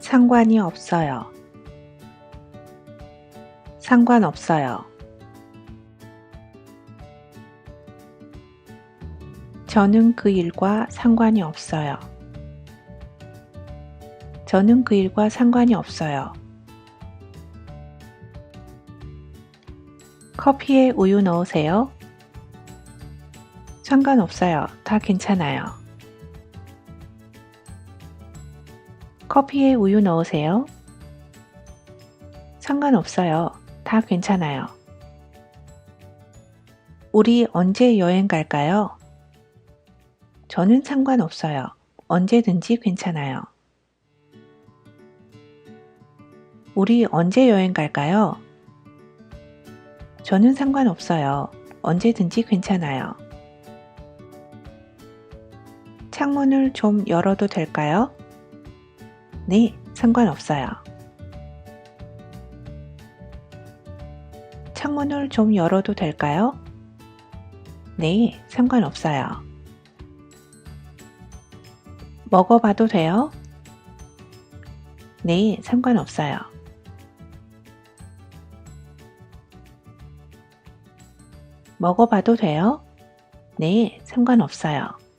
상관이 없어요. 상관없어요. 저는 그 일과 상관이 없어요. 저는 그 일과 상관이 없어요. 커피에 우유 넣으세요? 상관없어요. 다 괜찮아요. 커피에 우유 넣으세요? 상관없어요. 다 괜찮아요. 우리 언제 여행 갈까요? 저는 상관없어요. 언제든지 괜찮아요. 우리 언제 여행 갈까요? 저는 상관없어요. 언제든지 괜찮아요. 창문을 좀 열어도 될까요? 네, 상관없어요. 창문을 좀 열어도 될까요? 네, 상관없어요. 먹어봐도 돼요? 네, 상관없어요. 먹어봐도 돼요? 네, 상관없어요.